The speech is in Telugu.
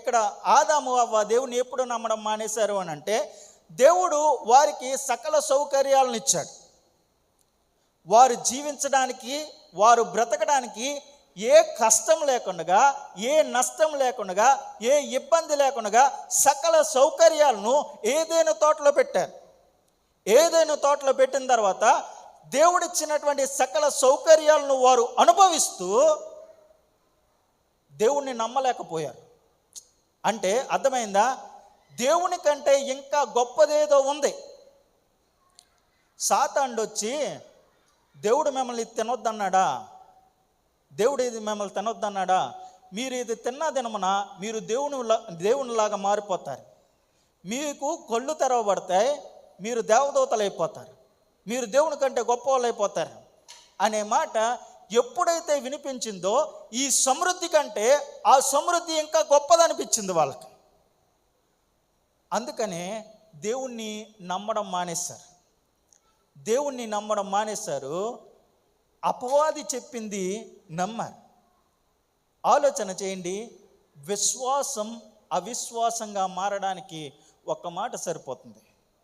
ఇక్కడ ఆదాము అవ్వ దేవుని ఎప్పుడు నమ్మడం మానేశారు అని అంటే దేవుడు వారికి సకల సౌకర్యాలను ఇచ్చాడు. వారు జీవించడానికి వారు బ్రతకడానికి ఏ కష్టం లేకుండా ఏ నష్టం లేకుండా ఏ ఇబ్బంది లేకుండా సకల సౌకర్యాలను ఏదైనా తోటలో పెట్టారు. ఏదైనా తోటలో పెట్టిన తర్వాత దేవుడిచ్చినటువంటి సకల సౌకర్యాలను వారు అనుభవిస్తూ దేవుణ్ణి నమ్మలేకపోయారు. అంటే అర్థమైందా? దేవుని కంటే ఇంకా గొప్పదేదో ఉంది. సాతాండు వచ్చి దేవుడు మిమ్మల్ని తినొద్దన్నాడా? దేవుడు ఇది మిమ్మల్ని తినొద్దన్నాడా? మీరు ఇది తిన్న దినమున మీరు దేవుని దేవునిలాగా మారిపోతారు. మీకు కళ్ళు తెరవబడతాయి మీరు దేవదూతలు అయిపోతారు మీరు దేవుని కంటే గొప్ప వాళ్ళు అయిపోతారు అనే మాట ఎప్పుడైతే వినిపించిందో ఈ సమృద్ధి కంటే ఆ సమృద్ధి ఇంకా గొప్పదనిపించింది వాళ్ళకి. అందుకనే దేవుణ్ణి నమ్మడం మానేశారు. దేవుణ్ణి నమ్మడం మానేశారు. అపవాది చెప్పింది నమ్మారు. ఆలోచన చేయండి. విశ్వాసం అవిశ్వాసంగా మారడానికి ఒక్క మాట సరిపోతుంది.